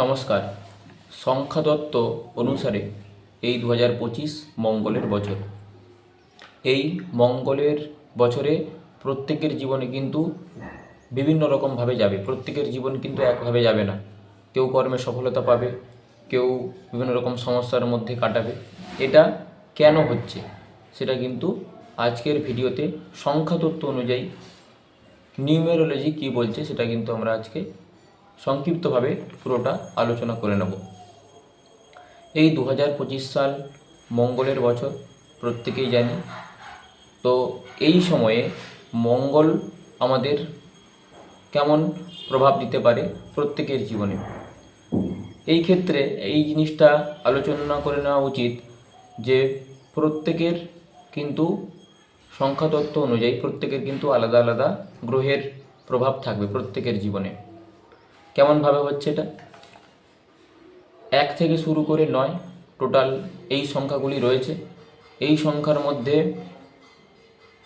নমস্কার। সংখ্যাতত্ত্ব অনুসারে এই দু হাজার পঁচিশ মঙ্গলের বছর। এই মঙ্গলের বছরে প্রত্যেকের জীবনে কিন্তু বিভিন্ন রকমভাবে যাবে। প্রত্যেকের জীবন কিন্তু একভাবে যাবে না। কেউ কর্মে সফলতা পাবে, কেউ বিভিন্ন রকম সমস্যার মধ্যে কাটাবে। এটা কেন হচ্ছে? সেটা কিন্তু আজকের ভিডিওতে সংখ্যাতত্ত্ব অনুযায়ী নিউমেরোলজি কী বলছে সেটা কিন্তু আমরা আজকে সংক্ষিপ্তভাবে পুরোটা আলোচনা করে নেব। এই দু হাজার পঁচিশ সাল মঙ্গলের বছর, প্রত্যেকেই জানি। তো এই সময়ে মঙ্গল আমাদের কেমন প্রভাব দিতে পারে প্রত্যেকের জীবনে? এই ক্ষেত্রে এই জিনিসটা আলোচনা করে নেওয়া উচিত যে প্রত্যেকের কিন্তু সংখ্যাতত্ত্ব অনুযায়ী প্রত্যেকের কিন্তু আলাদা আলাদা গ্রহের প্রভাব থাকবে প্রত্যেকের জীবনে। কেমনভাবে হচ্ছে এটা? এক থেকে শুরু করে নয়, টোটাল এই সংখ্যাগুলি রয়েছে। এই সংখ্যার মধ্যে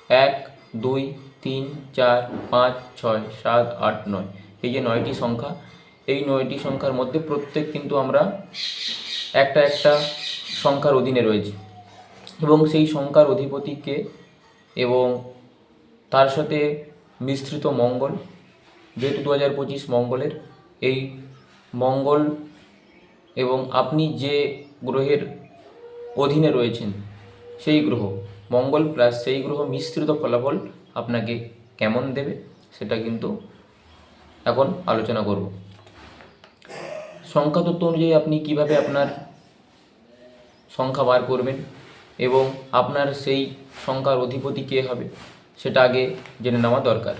এক, দুই, তিন, চার, পাঁচ, ছয়, সাত, আট, নয়। এই যে নয়টি সংখ্যা, এই নয়টি সংখ্যার মধ্যে প্রত্যেক কিন্তু আমরা একটা একটা সংখ্যার অধীনে রয়েছি। এবং সেই সংখ্যার অধিপতিকে এবং তার সাথে মিশ্রিত মঙ্গল, যেহেতু দু হাজার পঁচিশ মঙ্গলের এই মঙ্গল এবং আপনি যে গ্রহের অধীনে রয়েছেন, সেই গ্রহ, মঙ্গল প্লাস সেই গ্রহ মিশ্রিত ফলাফল আপনাকে কেমন দেবে, সেটা কিন্তু এখন আলোচনা করব। সংখ্যা তত্ত্ব অনুযায়ী আপনি কীভাবে আপনার সংখ্যা বার করবেন এবং আপনার সেই সংখ্যার অধিপতি কে হবে, সেটা আগে জেনে নেওয়া দরকার।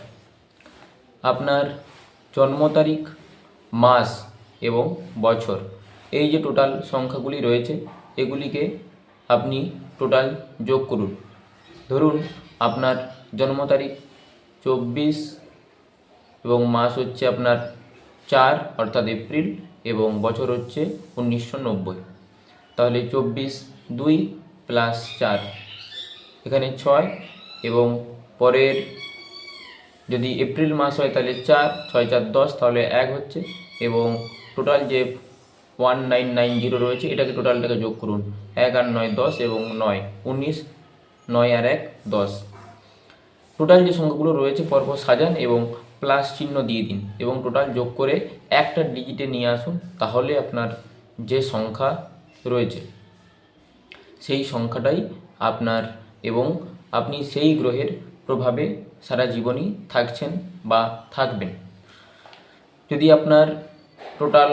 আপনার জন্ম তারিখ মাস এবং বছর। এই যে টোটাল সংখ্যাগুলি রয়েছে, এগুলিকে আপনি টোটাল যোগ করুন। ধরুন, আপনার জন্ম তারিখ চব্বিশ এবং মাস হচ্ছে আপনার চার, অর্থাৎ এপ্রিল, এবং বছর হচ্ছে উনিশশো নব্বই। তাহলে চব্বিশ দুই প্লাস চার, এখানে ছয়, এবং পরের যদি এপ্রিল মাস হয় তাহলে চার, ছয়, চার, দশ, তাহলে এক হচ্ছে। এবং টোটাল যে ওয়ান নাইন নাইন জিরো রয়েছে, এটাকে টোটালটাকে যোগ করুন। এক আর নয়, দশ এবং নয়, উনিশ, নয় আর এক, দশ। টোটাল যে সংখ্যাগুলো রয়েছে, পরপর সাজান এবং প্লাস চিহ্ন দিয়ে দিন। এবং টোটাল যোগ করে একটা ডিজিটে নিয়ে আসুন, তাহলে আপনার যে সংখ্যা রয়েছে, সেই সংখ্যাটাই আপনার এবং আপনি সেই গ্রহের প্রভাবে সারা জীবনই থাকছেন বা থাকবেন। যদি আপনার টোটাল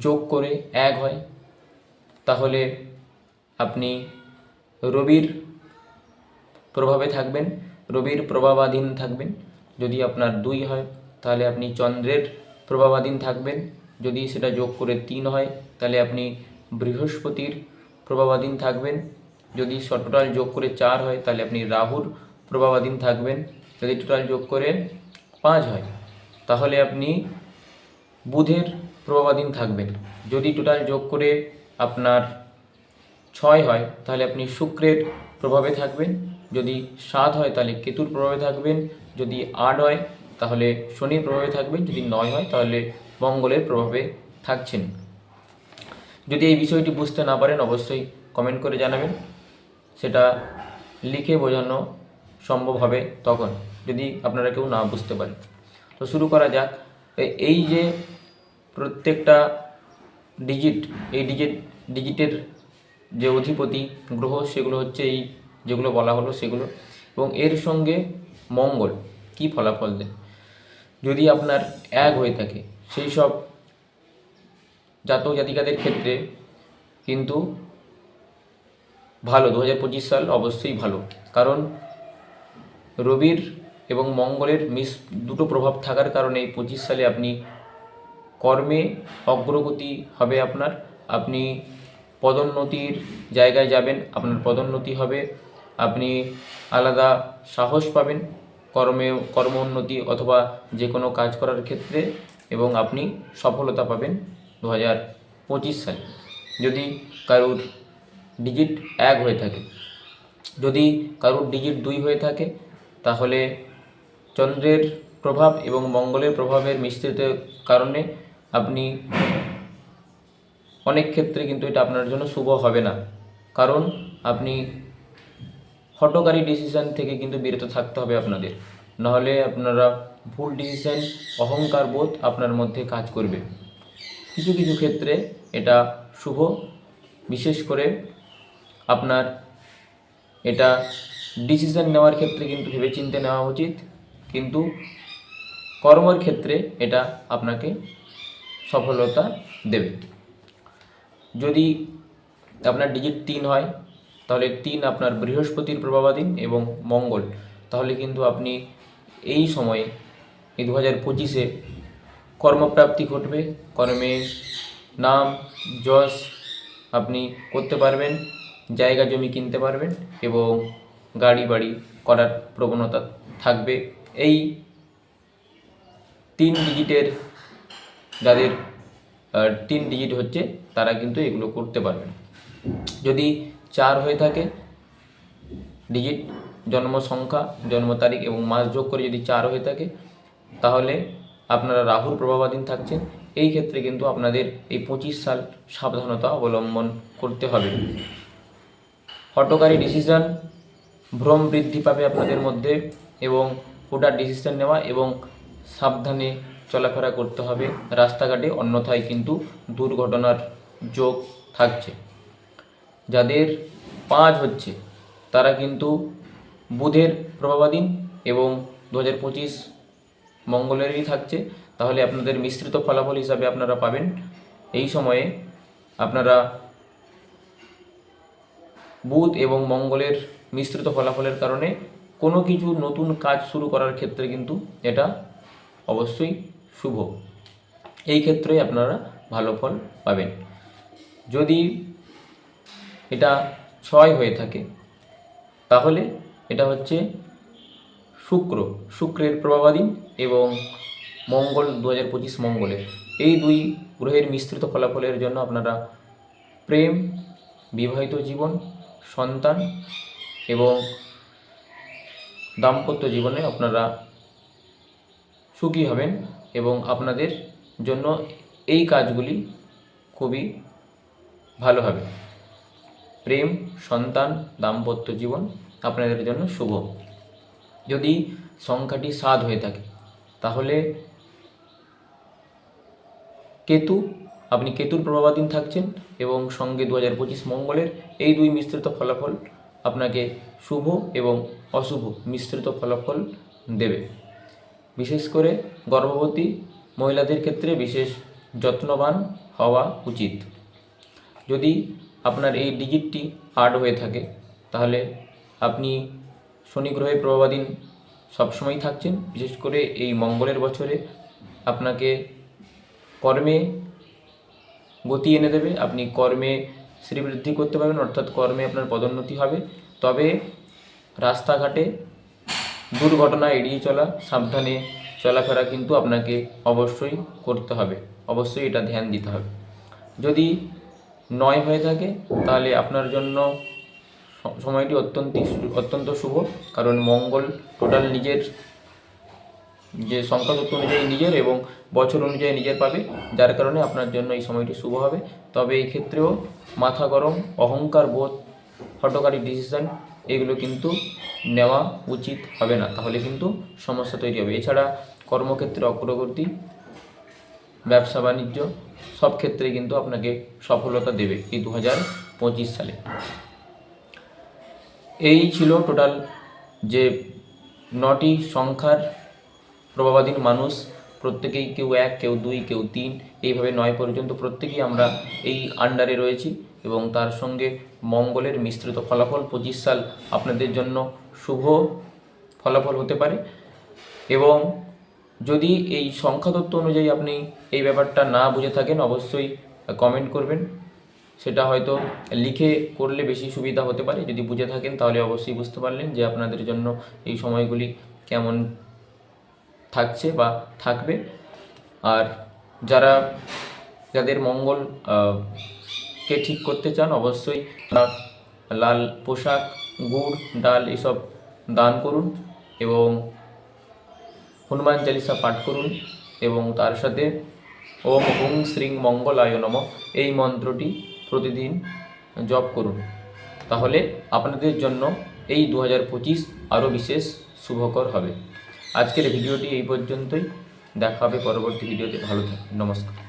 যোগ করে এক হয়, তাহলে আপনি রবির প্রভাবে থাকবেন, রবির প্রভাবাধীন থাকবেন। যদি আপনার দুই হয়, তাহলে আপনি চন্দ্রের প্রভাবাধীন থাকবেন। যদি সেটা যোগ করে তিন হয়, তাহলে আপনি বৃহস্পতির প্রভাবাধীন থাকবেন। যদি টোটাল যোগ করে চার হয়, তাহলে আপনি রাহুর প্রভাবাধীন থাকবেন। যদি টোটাল যোগ করে পাঁচ হয়, তাহলে আপনি বুধের প্রভাবাধীন থাকবেন। যদি টোটাল যোগ করে আপনার ছয় হয়, তাহলে আপনি শুক্রের প্রভাবে থাকবেন। যদি সাত হয়, তাহলে কেতুর প্রভাবে থাকবেন। যদি আট হয়, তাহলে শনির প্রভাবে থাকবেন। যদি নয় হয়, তাহলে মঙ্গলের প্রভাবে থাকছেন। যদি এই বিষয়টি বুঝতে না পারেন, অবশ্যই কমেন্ট করে জানাবেন। সেটা লিখে বোঝানো সম্ভব হবে তখন, যদি আপনারা কেউ না বুঝতে পারেন তো শুরু করা যাক। এই যে প্রত্যেকটা ডিজিট এই ডিজিট ডিজিটের যে অধিপতি গ্রহ, সেগুলো হচ্ছে এই যেগুলো বলা হলো সেগুলো। এবং এর সঙ্গে মঙ্গল কি ফলাফল দেয়? যদি আপনার এক হয়ে থাকে, সেই সব জাতক জাতিকাদের ক্ষেত্রে কিন্তু ভালো। দু হাজার পঁচিশ সাল অবশ্যই ভালো। কারণ রবির এবং মঙ্গলের মিস দুটো প্রভাব থাকার কারণে এই পঁচিশ সালে আপনি কর্মে অগ্রগতি হবে আপনার। আপনি পদোন্নতির জায়গায় যাবেন, আপনার পদোন্নতি হবে। আপনি আলাদা সাহস পাবেন কর্মে, কর্মোন্নতি অথবা যে কোনো কাজ করার ক্ষেত্রে এবং আপনি সফলতা পাবেন দু হাজার পঁচিশ সালে। যদি কারুর ডিজিট এক হয়ে থাকে, যদি কারুর ডিজিট দুই হয়ে থাকে তাহলে চন্দ্রের প্রভাব এবং মঙ্গলের প্রভাবের মিশ্রিত কারণে আপনি অনেক ক্ষেত্রে কিন্তু এটা আপনার জন্য শুভ হবে না। কারণ আপনি হটকারী ডিসিশন থেকে কিন্তু বিরত থাকতে হবে আপনাদের। নাহলে আপনারা ভুল ডিসিশন অহংকার বোধ আপনার মধ্যে কাজ করবে। কিছু কিছু ক্ষেত্রে এটা শুভ। বিশেষ করে আপনার এটা ডিসিশন নেওয়ার ক্ষেত্রে কিন্তু ভেবেচিন্তে নেওয়া উচিত। কিন্তু কর্মের ক্ষেত্রে এটা আপনাকে সফলতা দেবে। যদি আপনার ডিজিট তিন হয়, তাহলে তিন আপনার বৃহস্পতির প্রভাবাধীন এবং মঙ্গল। তাহলে কিন্তু আপনি এই সময়ে, এই দু হাজার পঁচিশে কর্মপ্রাপ্তি ঘটবে। কর্মে নাম, যশ আপনি করতে পারবেন, জায়গা জমি কিনতে পারবেন এবং গাড়ি বাড়ি করার প্রবণতা থাকবে। এই তিন ডিজিটের যাদের তিন ডিজিট হচ্ছে, তারা কিন্তু এগুলো করতে পারবেন যদি চার হয়ে থাকে ডিজিট জন্ম সংখ্যা, জন্ম তারিখ এবং মাস যোগ করে যদি চার হয়ে থাকে, তাহলে আপনারা রাহুর প্রভাবাধীন থাকছেন। এই ক্ষেত্রে কিন্তু আপনাদের এই পঁচিশ সাল সাবধানতা অবলম্বন করতে হবে। হটকারী ডিসিশন ভ্রম বৃদ্ধি পাবে আপনাদের মধ্যে এবং ওটা ডিসিশন নেওয়া এবং সাবধানে চলাফেরা করতে হবে। রাস্তাঘাটে অন্যথায় কিন্তু দুর্ঘটনার যোগ থাকছে। যাদের পাঁচ হচ্ছে, তারা কিন্তু বুধের প্রভাবাধীন এবং দু হাজার পঁচিশ মঙ্গলেরই থাকছে। তাহলে আপনাদের মিশ্রিত ফলাফল হিসাবে আপনারা পাবেন। এই সময়ে আপনারা বুধ এবং মঙ্গলের মিশ্রিত ফলাফলের কারণে কোনো কিছু নতুন কাজ শুরু করার ক্ষেত্রে কিন্তু এটা অবশ্যই শুভ। এই ক্ষেত্রে আপনারা ভালো ফল পাবেন। যদি এটা ছয় হয়ে থাকে, তাহলে এটা হচ্ছে শুক্র। শুক্রের প্রভাবাধীন এবং মঙ্গল দু হাজার পঁচিশ মঙ্গলের এই দুই গ্রহের মিশ্রিত ফলাফলের জন্য আপনারা প্রেম, বিবাহিত জীবন, সন্তান এবং দাম্পত্য জীবনে আপনারা সুখী হবেন এবং আপনাদের জন্য এই কাজগুলি খুবই ভালো হবে। প্রেম, সন্তান, দাম্পত্য জীবন আপনাদের জন্য শুভ। যদি সংখ্যাটি সাত হয়ে থাকে, তাহলে কেতু, আপনি কেতুর প্রভাবাধীন থাকছেন এবং সঙ্গে দু হাজার পঁচিশ মঙ্গলের এই দুই মিশ্রিত ফলাফল আপনাকে শুভ এবং অশুভ মিশ্রিত ফলাফল দেবে। বিশেষ করে গর্ভবতী মহিলাদের ক্ষেত্রে বিশেষ যত্নবান হওয়া উচিত। যদি আপনার এই ডিজিটটি আট হয়ে থাকে, তাহলে আপনি শনি গ্রহের প্রভাবাধীন সবসময় থাকছেন। বিশেষ করে এই মঙ্গলের বছরে আপনাকে কর্মে গতি এনে দেবে। আপনি কর্মে শ্রীবৃদ্ধি করতে পারবেন, অর্থাৎ কর্মে আপনার পদোন্নতি হবে। তবে রাস্তাঘাটে দুর্ঘটনা এড়িয়ে চলা, সাবধানে চলাফেরা কিন্তু আপনাকে অবশ্যই করতে হবে। অবশ্যই এটা ধ্যান দিতে হবে। যদি নয় হয়ে থাকে, তাহলে আপনার জন্য সময়টি অত্যন্ত অত্যন্ত শুভ। কারণ মঙ্গল টোটাল নিজের যে সংখ্যাতত্ত্ব অনুযায়ী নিজের এবং বছর অনুযায়ী নিজের পাবে, যার কারণে আপনার জন্য এই সময়টি শুভ হবে। তবে এই ক্ষেত্রেও মাথা গরম, অহংকার বোধ হটকারী ডিসিশন এগুলো কিন্তু নেওয়া উচিত হবে না। তাহলে কিন্তু সমস্যা তৈরি হবে। এছাড়া কর্মক্ষেত্রে অগ্রগতি, ব্যবসা বাণিজ্য, সব ক্ষেত্রে কিন্তু আপনাকে সফলতা দেবে এই দু হাজার পঁচিশ সালে। এই ছিল টোটাল যে নটি সংখ্যার প্রভাবাধীন মানুষ, প্রত্যেকেই কেউ এক, কেউ দুই, কেউ তিন, এইভাবে নয় পর্যন্ত প্রত্যেকেই আমরা এই আন্ডারে রয়েছি এবং তার সঙ্গে মঙ্গলের মিশ্রিত ফলাফল পঁচিশ সাল আপনাদের জন্য শুভ ফলাফল হতে পারে। এবং যদি এই সংখ্যাতত্ত্ব অনুযায়ী আপনি এই ব্যাপারটা না বুঝে থাকেন, অবশ্যই কমেন্ট করবেন। সেটা হয়তো লিখে করলে বেশি সুবিধা হতে পারে। যদি বুঝে থাকেন, তাহলে অবশ্যই বুঝতে পারলেন যে আপনাদের জন্য এই সময়গুলি কেমন থাকছে বা থাকবে। আর যারা, যাদের মঙ্গল কে ঠিক করতে চান, অবশ্যই লাল পোশাক, গুড়, ডাল এসব দান করুন এবং হনুমান চালিসা পাঠ করুন এবং তার সাথে ওম হুং শ্রীং মঙ্গলায় নম এই মন্ত্রটি প্রতিদিন জপ করুন। তাহলে আপনাদের জন্য এই দু হাজার পঁচিশ আরও বিশেষ শুভকর হবে। আজকের ভিডিওটি এই পর্যন্তই। দেখা হবে পরবর্তী ভিডিওতে। ভালো থাকুন। নমস্কার।